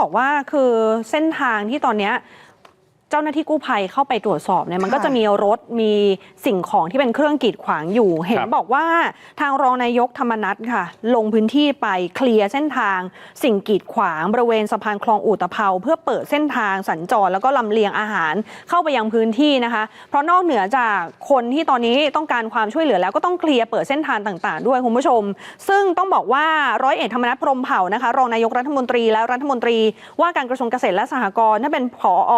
บอกว่าคือเส้นทางที่ตอนนี้ เจ้าหน้าที่กู้ภัยเข้าไปตรวจสอบเนี่ยมันก็ค่ะจะมีรถมีสิ่งของที่เป็นเครื่องกีดขวางอยู่ เห็นครับบอกว่าทางรองนายกธรรมนัฐค่ะ ลงพื้นที่ไปเคลียร์เส้นทาง สิ่งกีดขวางบริเวณสะพานคลองอู่ตะเภาเพื่อเปิดเส้นทางสัญจรแล้วก็ลำเลียงอาหารเข้าไปยังพื้นที่นะคะ เพราะนอกเหนือจากคนที่ตอนนี้ต้องการความช่วยเหลือแล้วก็ต้องเคลียร์เปิดเส้นทางต่างๆ ด้วยคุณผู้ชม ซึ่งต้องบอกว่าร้อยเอกธรรมนัฐพรหมเผ่านะคะ รองนายกรัฐมนตรีและรัฐมนตรี ว่าการกระทรวงเกษตรและสหกรณ์นั่นเป็นผอ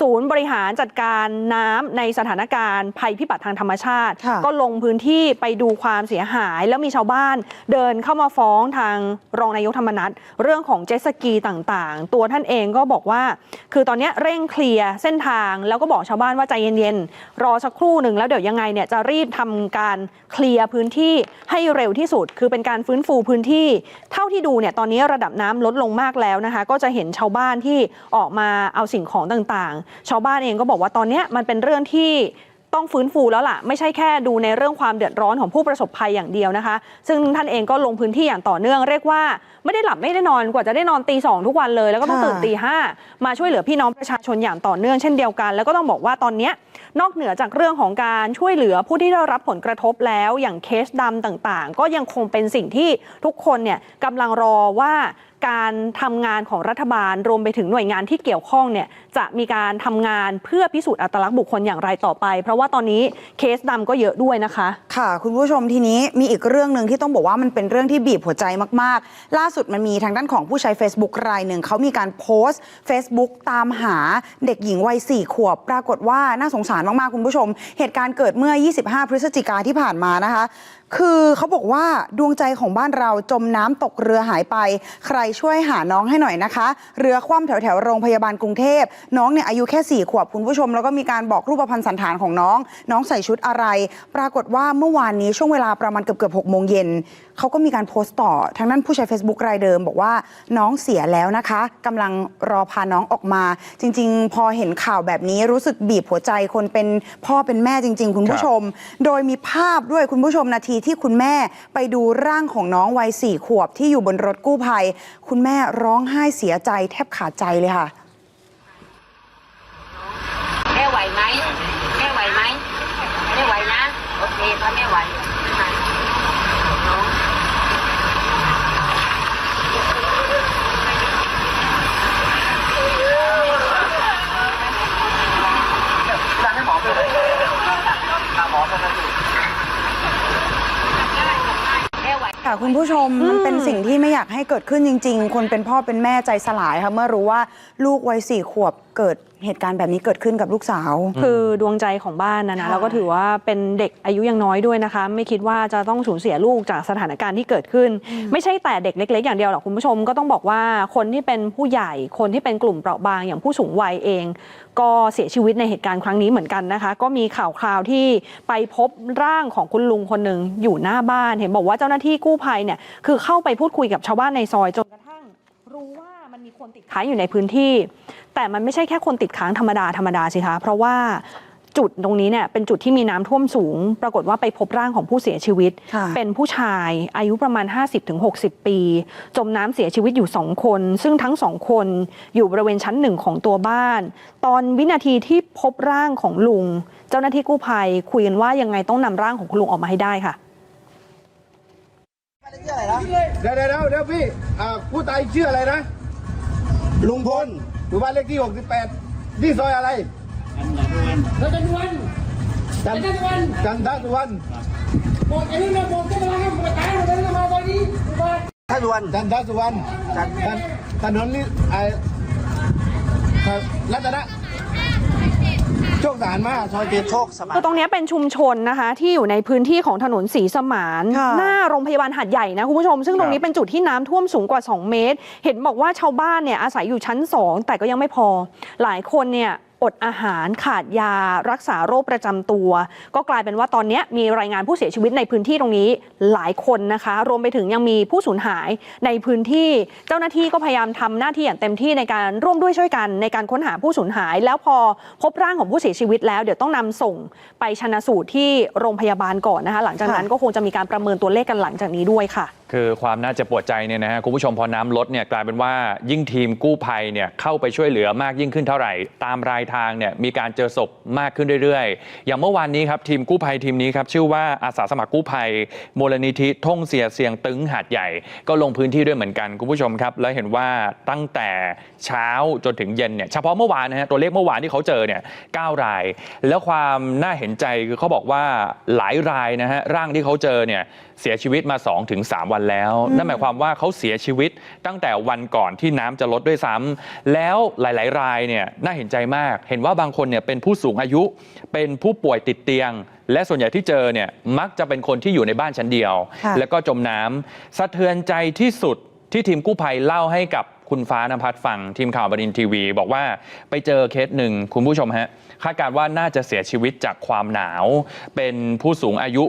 ศูนย์บริหารจัดการน้ำในสถานการณ์ภัยพิบัติทางธรรมชาติค่ะก็ลงพื้นที่ไปดูความเสียหาย แล้วมีชาวบ้านเดินเข้ามาฟ้องทางรองนายกธรรมนัฐเรื่องของเจ็ตสกีต่างๆ ตัวท่านเองก็บอกว่า คือตอนนี้เร่งเคลียร์เส้นทาง แล้วก็บอกชาวบ้านว่าใจเย็นๆ รอสักครู่หนึ่งแล้วเดี๋ยวยังไงเนี่ยจะรีบทำการเคลียร์พื้นที่ให้เร็วที่สุด คือเป็นการฟื้นฟูพื้นที่ เท่าที่ดูเนี่ยตอนนี้ระดับน้ำลดลงมากแล้วนะคะ ก็จะเห็นชาวบ้านที่ออกมาเอาสิ่งของต่างๆชาวบ้านเองก็บอกว่าตอนนี้มันเป็นเรื่องที่ต้องฟื้นฟูแล้วล่ะ ไม่ใช่แค่ดูในเรื่องความเดือดร้อนของผู้ประสบภัยอย่างเดียวนะคะ ซึ่งท่านเองก็ลงพื้นที่อย่างต่อเนื่อง เรียกว่าไม่ได้หลับไม่ได้นอนกว่าจะได้นอนตีสองทุกวันเลย แล้วก็ต้องตื่นตีห้ามาช่วยเหลือพี่น้องประชาชนอย่างต่อเนื่องเช่นเดียวกัน แล้วก็ต้องบอกว่าตอนนี้นอกเหนือจากเรื่องของการช่วยเหลือผู้ที่ได้รับผลกระทบแล้วอย่างเคสดำต่างๆ ก็ยังคงเป็นสิ่งที่ทุกคนเนี่ยกำลังรอว่า การทำงานของรัฐบาลรวมไปถึงหน่วยงานที่เกี่ยวข้องเนี่ยจะมีการทำงานเพื่อพิสูจน์อัตลักษณ์บุคคลอย่างไรต่อไป เพราะว่าตอนนี้เคสดำก็เยอะด้วยนะคะ ค่ะ คุณผู้ชมทีนี้มีอีกเรื่องหนึ่งที่ต้องบอกว่ามันเป็นเรื่องที่บีบหัวใจมากๆ ล่าสุดมันมีทางด้านของผู้ใช้ Facebook รายหนึ่งเขามีการโพสต์ Facebook ตามหาเด็กหญิงวัย4ขวบ ปรากฏว่าน่าสงสารมากๆคุณผู้ชม เหตุการณ์เกิดเมื่อ 25 พฤศจิกาที่ผ่านมานะคะ คือเขาบอกว่าดวงใจของบ้านเราจมน้ำตกเรือหายไป ใครช่วยหาน้องให้หน่อยนะคะ เรือคว่ำแถวแถวๆโรงพยาบาลกรุงเทพ น้องเนี่ยอายุแค่ 4 ขวบคุณผู้ชม แล้วก็มีการบอกรูปพรรณสันฐานของน้อง น้องใส่ชุดอะไร ปรากฏว่าเมื่อวานนี้ช่วงเวลาประมาณเกือบเกือบหกโมงเย็นเขาก็มีการโพสต์ต่อทางนั้นผู้ใช้ Facebook รายเดิม บอกว่าน้องเสียแล้วนะคะกำลังรอพาน้องออกมา จริง ๆ พอเห็นข่าวแบบนี้รู้สึกบีบหัวใจคนเป็นพ่อเป็นแม่จริง ๆ คุณผู้ชม โดยมีภาพด้วยคุณผู้ชมนาทีที่คุณแม่ไปดูร่างของน้องวัยสี่ขวบที่อยู่บนรถกู้ภัย คุณแม่ร้องไห้เสียใจแทบขาดใจเลยค่ะ แม่ไหวไหมแม่ไหวไหมไม่ไหวนะ โอเคถ้าแม่ไหวนะคะน้อง แม่ไหว ค่ะคุณผู้ชมมันเป็นสิ่งที่ไม่อยากให้เกิดขึ้นจริง ๆ คนเป็นพ่อเป็นแม่ใจสลายค่ะเมื่อรู้ว่าลูกวัยสี่ขวบเกิดเหตุการณ์แบบนี้เกิดขึ้นกับลูกสาว คือดวงใจของบ้านนะนะค่ะ แล้วก็ถือว่าเป็นเด็กอายุยังน้อยด้วยนะคะ ไม่คิดว่าจะต้องสูญเสียลูกจากสถานการณ์ที่เกิดขึ้น ไม่ใช่แต่เด็กเล็ก ๆ อย่างเดียวหรอกคุณผู้ชมก็ต้องบอกว่าคนที่เป็นผู้ใหญ่คนที่เป็นกลุ่มเปราะบางอย่างผู้สูงวัยเอง ก็เสียชีวิตในเหตุการณ์ครั้งนี้เหมือนกันนะคะ ก็มีข่าวคราวที่ไปพบร่างของคุณลุงคนหนึ่งอยู่หน้าบ้าน เห็นบอกว่าเจ้าหน้าที่กู้ภัยเนี่ยคือเข้าไปพูดคุยกับชาวบ้านในซอยจนกระทั่ง รู้ว่ามันมีคนติดค้างอยู่ในพื้นที่ แต่มันไม่ใช่แค่คนติดค้างธรรมดาธรรมดาสิคะเพราะว่าจุดตรงนี้เนี่ยเป็นจุดที่มีน้ำท่วมสูง ปรากฏว่าไปพบร่างของผู้เสียชีวิตค่ะเป็นผู้ชายอายุประมาณ 50-60 ปี จมน้ำเสียชีวิตอยู่2คน ซึ่งทั้งสองคนอยู่บริเวณชั้นหนึ่งของตัวบ้าน ตอนวินาทีที่พบร่างของลุง เจ้าหน้าที่กู้ภัยคุยกันว่ายังไงต้องนำร่างของคุณลุงออกมาให้ได้ค่ะเดี๋ยวเดี๋ยวเดี๋ยวเดี๋ยวพี่อ่าผู้ตายชื่ออะไรนะลุงพล อยู่บ้านเลขที่ 68ที่ซอยอะไร เราจะนวลจันจันทวันจันทสุวรรณบอกไอ้นี่เราบอกก็มาให้ผมตายเราจะมาตอนนี้มา ท่สุวรรณจันทสุวรรณจันถนนนี่ไอ้ครับรัตนะ โชคสารมาซอยเจ็ดโชคสมานคือตรงเนี้ยเป็นชุมชนนะคะ ที่อยู่ในพื้นที่ของถนนสีสมาน ค่ะ หน้าโรงพยาบาลหัดใหญ่นะคุณผู้ชม ซึ่งตรงนี้เป็นจุดที่น้ำท่วมสูงกว่า 2 เมตร เห็นบอกว่าชาวบ้านเนี่ยอาศัยอยู่ชั้น 2 แต่ก็ยังไม่พอ หลายคนเนี่ย อดอาหารขาดยารักษาโรคประจำตัว ก็กลายเป็นว่าตอนนี้มีรายงานผู้เสียชีวิตในพื้นที่ตรงนี้หลายคนนะคะ รวมไปถึงยังมีผู้สูญหายในพื้นที่ เจ้าหน้าที่ก็พยายามทำหน้าที่อย่างเต็มที่ในการร่วมด้วยช่วยกันในการค้นหาผู้สูญหาย แล้วพอพบร่างของผู้เสียชีวิตแล้วเดี๋ยวต้องนำส่งไปชนะสูตรที่โรงพยาบาลก่อนนะคะ หลังจากนั้นก็คงจะมีการประเมินตัวเลขกันหลังจากนี้ด้วยค่ะ คือความน่าจะปวดใจเนี่ยนะฮะคุณผู้ชมพอน้ำลดเนี่ยกลายเป็นว่ายิ่งทีมกู้ภัยเนี่ยเข้าไปช่วยเหลือมากยิ่งขึ้นเท่าไหร่ ตามรายทางเนี่ยมีการเจอศพมากขึ้นเรื่อยๆ อย่างเมื่อวานนี้ครับทีมกู้ภัยทีมนี้ครับชื่อว่าอาสาสมัครกู้ภัยมูลนิธิท่งเสียเสียงตึงหาดใหญ่ ก็ลงพื้นที่ด้วยเหมือนกันคุณผู้ชมครับ แล้วเห็นว่าตั้งแต่เช้าจนถึงเย็นเนี่ยเฉพาะเมื่อวานนะฮะตัวเลขเมื่อวานที่เขาเจอเนี่ย9ราย แล้วความน่าเห็นใจคือเขาบอกว่าหลายรายนะฮะร่างที่เขาเจอเนี่ยเสียชีวิตมา 2-3 วันแล้ว นั่นหมายความว่าเขาเสียชีวิตตั้งแต่วันก่อนที่น้ำจะลดด้วยซ้ำแล้วหลาย ๆ รายเนี่ยน่าเห็นใจมาก เห็นว่าบางคนเนี่ยเป็นผู้สูงอายุ เป็นผู้ป่วยติดเตียง และส่วนใหญ่ที่เจอเนี่ยมักจะเป็นคนที่อยู่ในบ้านชั้นเดียวค่ะแล้วก็จมน้ำสะเทือนใจที่สุดที่ทีมกู้ภัยเล่าให้กับคุณฟ้านภัสฟังทีมข่าวบรินทีวี บอกว่าไปเจอเคสหนึ่งคุณผู้ชมฮะคาดการณ์ว่าน่าจะเสียชีวิตจากความหนาว เป็นผู้สูงอายุ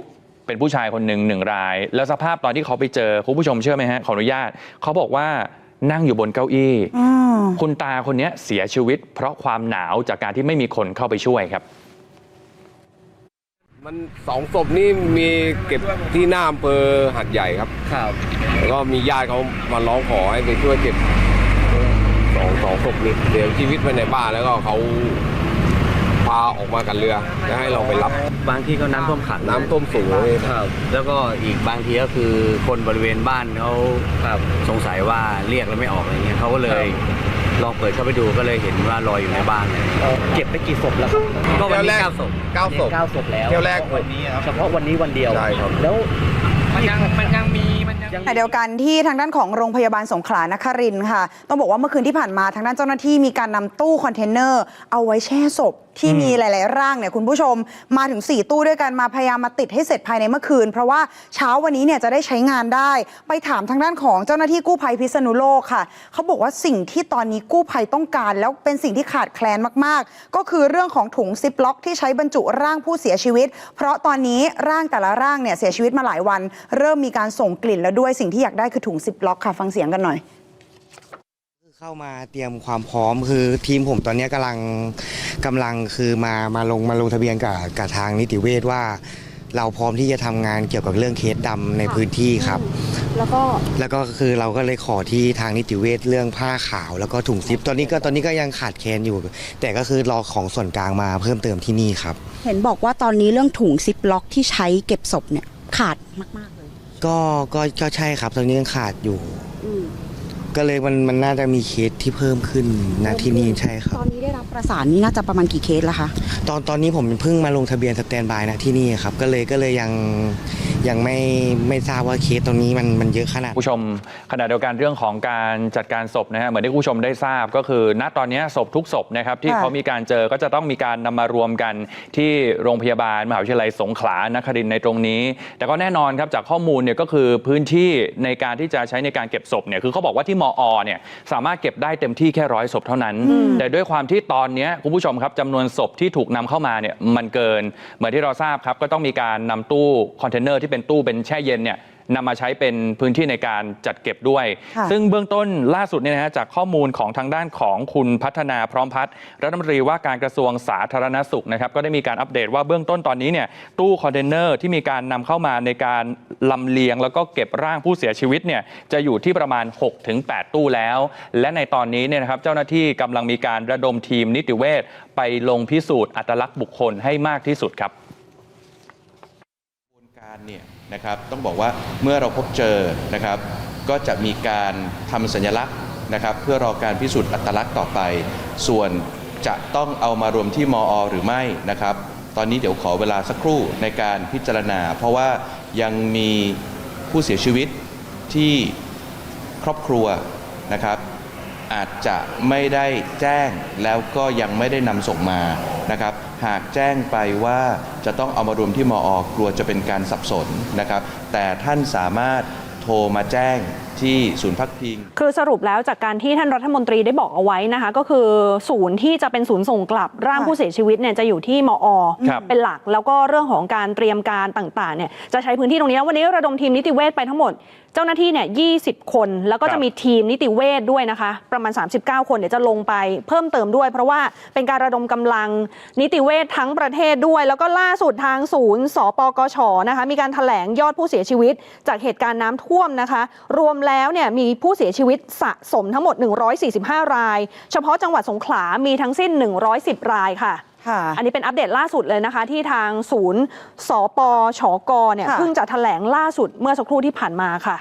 เป็นผู้ชายคนหนึ่งหนึ่งราย แล้วสภาพตอนที่เขาไปเจอคุณผู้ชมเชื่อไหมฮะขออนุญาตเขาบอกว่านั่งอยู่บนเก้าอี้อืมคุณตาคนเนี้ยเสียชีวิต เพราะความหนาวจากการที่ไม่มีคนเข้าไปช่วยครับ มันสองศพนี่มีเก็บที่หน้าอำเภอหัดใหญ่ครับครับแล้วก็มีญาติเขามาร้องขอให้ไปช่วยเก็บสองสองศพนี่เสียชีวิตไว้ในบ้านแล้วก็เขา พาออกมากันเรือแล้วให้เราไปรับบางที่ก็น้ำท่วมขังน้ำท่วมสูงเลยครับ แล้วก็อีกบางทีก็คือคนบริเวณบ้านเขาครับสงสัยว่าเรียกแล้วไม่ออกอะไรเงี้ยเขาก็เลยลองเปิดเข้าไปดูก็เลยเห็นว่าลอยอยู่ในบ้านเลยเก็บไปกี่ศพแล้วก็วันนี้เก้าศพเก้าศพเก้าศพแล้วเที่ยวแรกวันนี้เฉพาะวันนี้วันเดียวใช่ครับแล้วมันยังมันยังมีมันยัง ขณะเดียวกันที่ทางด้านของโรงพยาบาลสงขลานครินทร์ค่ะ ต้องบอกว่าเมื่อคืนที่ผ่านมาทางด้านเจ้าหน้าที่มีการนำตู้คอนเทนเนอร์ เอาไว้แช่ศพที่มีหลาย ๆ ร่างเนี่ยคุณผู้ชมมาถึง 4 ตู้ด้วยกันมาพยายามมาติดให้เสร็จภายในเมื่อคืน เพราะว่าเช้าวันนี้เนี่ยจะได้ใช้งานได้ ไปถามทางด้านของเจ้าหน้าที่กู้ภัยพิษณุโลกค่ะเขาบอกว่าสิ่งที่ตอนนี้กู้ภัยต้องการแล้วเป็นสิ่งที่ขาดแคลนมาก ๆ ก็คือเรื่องของถุงซิปล็อกที่ใช้บรรจุร่างผู้เสียชีวิต เพราะตอนนี้ร่างแต่ละร่างเนี่ยเสียชีวิตมาหลายวัน เริ่มมีการส่งกลิ่นแล้วด้วยสิ่งที่อยากได้คือถุงซิปล็อกค่ะฟังเสียงกันหน่อย เข้ามาเตรียมความพร้อมคือทีมผมตอนนี้กำลังกำลังคือมามาลงมาลงทะเบียนกับกับทางนิติเวศว่า เราพร้อมที่จะทำงานเกี่ยวกับเรื่องเคสดำในพื้นที่ครับ แล้วก็แล้วก็คือเราก็เลยขอที่ทางนิติเวศเรื่องผ้าขาว แล้วก็ถุงซิป ตอนนี้ก็ตอนนี้ก็ยังขาดแคลนอยู่ แต่ก็คือรอของส่วนกลางมาเพิ่มเติมที่นี่ครับ เห็นบอกว่าตอนนี้เรื่องถุงซิปล็อกที่ใช้เก็บศพเนี่ยขาดมากๆเลย ก็ก็ก็ใช่ครับตอนนี้ยังขาดอยู่ก็เลยมันมันน่าจะมีเคสที่เพิ่มขึ้นนะที่นี่ใช่ครับ ตอนนี้ได้รับประสานนี่น่าจะประมาณกี่เคสแล้วคะ ตอนตอนนี้ผมเพิ่งมาลงทะเบียนสแตนบายนะที่นี่ครับก็เลยก็เลยยัง ยังไม่ไม่ทราบว่าเคสตรงนี้มันมันเยอะขนาด ผู้ชมขณะเดียวกันเรื่องของการจัดการศพนะฮะเหมือนที่ผู้ชมได้ทราบก็คือ ณตอนนี้ศพทุกศพนะครับที่ค่ะ เขามีการเจอก็จะต้องมีการนำมารวมกันที่โรงพยาบาลมหาวิทยาลัยสงขลานครินทร์ในตรงนี้ แต่ก็แน่นอนครับจากข้อมูลเนี่ยก็คือพื้นที่ในการที่จะใช้ในการเก็บศพเนี่ยคือเขาบอกว่าที่มอเนี่ยสามารถเก็บได้เต็มที่แค่ร้อยศพเท่านั้น แต่ด้วยความที่ตอนเนี้ยคุณผู้ชมครับจำนวนศพที่ถูกนำเข้ามาเนี่ยมันเกิน เหมือนที่เราทราบครับก็ต้องมีการนำตู้คอนเทนเนอร์ที่เป็นตู้เป็นแช่เย็นเนี่ยนำมาใช้เป็นพื้นที่ในการจัดเก็บด้วย ค่ะซึ่งเบื้องต้นล่าสุดเนี่ยนะฮะจากข้อมูลของทางด้านของคุณพัฒนาพร้อมพัฒน์รัฐมนตรีว่าการกระทรวงสาธารณสุขนะครับก็ได้มีการอัปเดตว่าเบื้องต้นตอนนี้เนี่ยตู้คอนเทนเนอร์ที่มีการนำเข้ามาในการลำเลียง แล้วก็เก็บร่างผู้เสียชีวิตเนี่ยจะอยู่ที่ประมาณ 6-8 ตู้แล้ว และในตอนนี้เนี่ยนะครับเจ้าหน้าที่กำลังมีการระดมทีมนิติเวชไปลงพิสูจน์อัตลักษณ์บุคคลให้มากที่สุดครับ การเนี่ยนะครับต้องบอกว่าเมื่อเราพบเจอนะครับ ก็จะมีการทำสัญลักษณ์นะครับ เพื่อรอการพิสูจน์อัตลักษณ์ต่อไป ส่วนจะต้องเอามารวมที่มอ หรือไม่นะครับ ตอนนี้เดี๋ยวขอเวลาสักครู่ในการพิจารณา เพราะว่ายังมีผู้เสียชีวิตที่ครอบครัวนะครับ อาจจะไม่ได้แจ้งแล้วก็ยังไม่ได้นำส่งมานะครับ หากแจ้งไปว่าจะต้องเอามารวมที่มอกลัวจะเป็นการสับสนนะครับ แต่ท่านสามารถโทรมาแจ้ง ที่ศูนย์พักพิง คือสรุปแล้วจากการที่ท่านรัฐมนตรีได้บอกเอาไว้นะคะ ก็คือศูนย์ที่จะเป็นศูนย์ส่งกลับร่างค่ะผู้เสียชีวิตเนี่ยจะอยู่ที่มอ ครับ เป็นหลักแล้วก็เรื่องของการเตรียมการต่างๆเนี่ยจะใช้พื้นที่ตรงนี้แล้ววันนี้ระดมทีมนิติเวชไปทั้งหมด เจ้าหน้าที่เนี่ย20คน แล้วก็ครัจะบ มีทีมนิติเวชด้วยนะคะ ประมาณ 39 คนเดี๋ยวจะลงไปเพิ่มเติมด้วย เพราะว่าเป็นการระดมกำลังนิติเวชทั้งประเทศด้วย แล้วก็ล่าสุดทางศูนย์สปกชนะคะ มีการแถลงยอดผู้เสียชีวิต จากเหตุการณ์น้ำท่วมนะคะ รวมแล้วเนี่ยมีผู้เสียชีวิตสะสมทั้งหมด 145 ราย เฉพาะจังหวัดสงขลา มีทั้งสิ้น 110 รายค่ะค่ะอันนี้เป็นอัปเดตล่าสุดเลยนะคะ ที่ทางศูนย์สปชกเนี่ยค่ะเพิ่งจะแถลงล่าสุดเมื่อสักครู่ที่ผ่านมาค่ะ